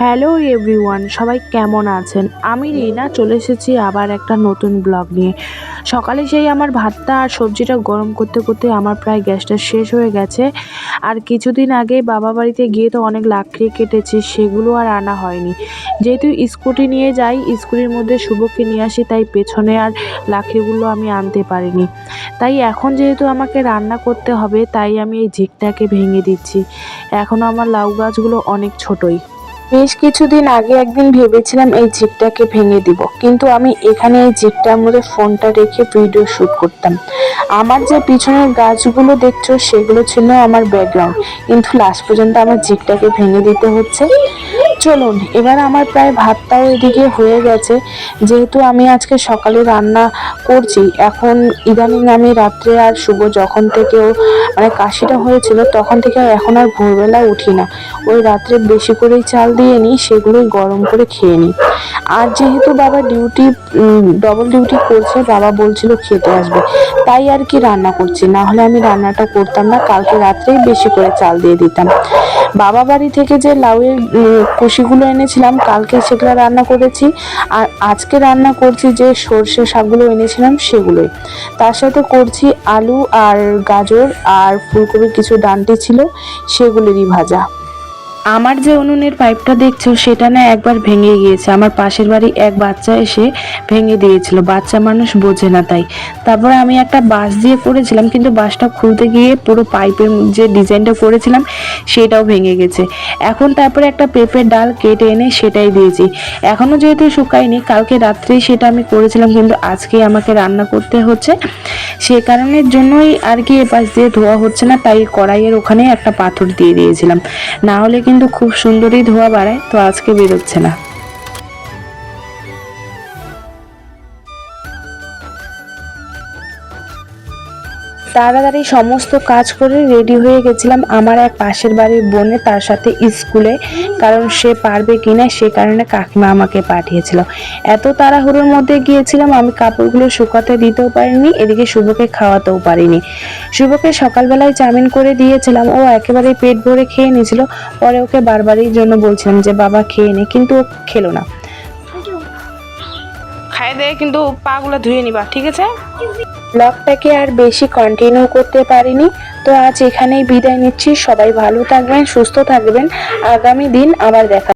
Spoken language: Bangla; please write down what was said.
হ্যালো এভরিওয়ান, সবাই কেমন আছেন? আমি রিনা, চলে এসেছি আবার একটা নতুন ব্লগ নিয়ে। সকালে সেই আমার ভাতটা আর সবজিটা গরম করতে করতে আমার প্রায় গ্যাসটা শেষ হয়ে গেছে। আর কিছুদিন আগে বাবা বাড়িতে গিয়ে তো অনেক লাকড়ি কেটেছি, সেগুলো আর আনা হয়নি। যেহেতু স্কুটি নিয়ে যাই, স্কুটির মধ্যে শুভকে নিয়ে আসি, তাই পেছনে আর লাকড়িগুলো আমি আনতে পারিনি। তাই এখন যেহেতু আমাকে রান্না করতে হবে, তাই আমি এই ঝিকটাকে ভেঙে দিচ্ছি। এখনও আমার লাউ গাছগুলো অনেক ছোটই। বেশ কিছুদিন আগে একদিন ভেবেছিলাম এই জিপটাকে ভেঙে দিব, কিন্তু আমি এখানে এই জিপটার মধ্যে ফোনটা রেখে ভিডিও শ্যুট করতাম। আমার যে পিছনের গাছগুলো দেখছ, সেগুলো ছিল আমার ব্যাকগ্রাউন্ড কিন্তু লাস্ট পর্যন্ত আমার জিপটাকে ভেঙে দিতে হচ্ছে। চলুন, এবার আমার প্রায় ভাতটাও এদিকে হয়ে গেছে। যেহেতু আমি আজকে সকালে রান্না করছি, এখন ইদানিং আমি রাত্রে আর শুভ যখন থেকে ও মানে কাশিটা হয়েছিল, তখন থেকে এখন আর ভোরবেলা উঠি না। ওই রাত্রে বেশি করেই চাল দিয়ে নিই, সেগুলোই গরম করে খেয়ে নিই। আর যেহেতু বাবা ডিউটি ডবল ডিউটি করছে, বাবা বলছিল খেতে আসবে। তাই আর কি রান্না করছি, না হলে আমি রান্নাটা করতাম না, কালকে রাত্রেই বেশি করে চাল দিয়ে দিতাম। বাবা বাড়ি থেকে যে লাউয়ের কষিগুলো এনেছিলাম, কালকে সেগুলো রান্না করেছি। আর আজকে রান্না করছি যে সর্ষে শাকগুলো এনেছিলাম, সেগুলোই। তার সাথে করছি আলু আর গাজর আর ফুলকপির কিছু ডান্টি ছিল, সেগুলোরই ভাজা। আমার যে উনুনের পাইপটা দেখছ, সেটা না একবার ভেঙে গিয়েছে। আমার পাশের বাড়ি এক বাচ্চা এসে ভেঙে দিয়েছিল। বাচ্চা মানুষ বোঝে না তাই। তারপরে আমি একটা বাঁশ দিয়ে করেছিলাম, কিন্তু বাঁশটা খুলতে গিয়ে পুরো পাইপের যে ডিজাইনটা করেছিলাম, সেটাও ভেঙে গেছে। এখন তারপরে একটা পেঁপের ডাল কেটে এনে সেটাই দিয়েছি। এখনও যেহেতু শুকায়নি, কালকে রাত্রেই সেটা আমি করেছিলাম, কিন্তু আজকে আমাকে রান্না করতে হচ্ছে। সে কারণের জন্যই আর কি এপাশ দিয়ে ধোয়া হচ্ছে না, তাই কড়াইয়ের ওখানে একটা পাথর দিয়ে দিয়েছিলাম। না হলে কিন্তু খুব সুন্দরই ধোয়া বাড়ায় তো আজকে বেরোচ্ছে না। তাড়াতাড়ি সমস্ত কাজ করে রেডি হয়ে গেছিলাম আমার এক পাশের বাড়ির বোনে তার সাথে স্কুলে। কারণ সে পারবে কিনা সে কারণে কাকিমা আমাকে পাঠিয়েছিল। এত তাড়াহুড়োর মধ্যে গিয়েছিলাম আমি কাপড়গুলো শুকাতে দিতেও পারিনি এদিকে শুভকে খাওয়াতেও পারিনি। শুভকে সকালবেলায় চাউমিন করে দিয়েছিলাম ও একেবারে পেট ভরে খেয়ে নিয়েছিল। পরে ওকে বারবারই জন্য বলছিলাম যে বাবা খেয়ে নে। কিন্তু ও খেলো না। খাই দেয় কিন্তু পাগুলো ধুয়ে নিবা ঠিক আছে? ব্লগটাকে আর বেশি কন্টিনিউ করতে পারিনি। তো আজ এখানেই বিদায় নিচ্ছি। সবাই ভালো থাকবেন, সুস্থ থাকবেন। আগামী দিন আবার দেখা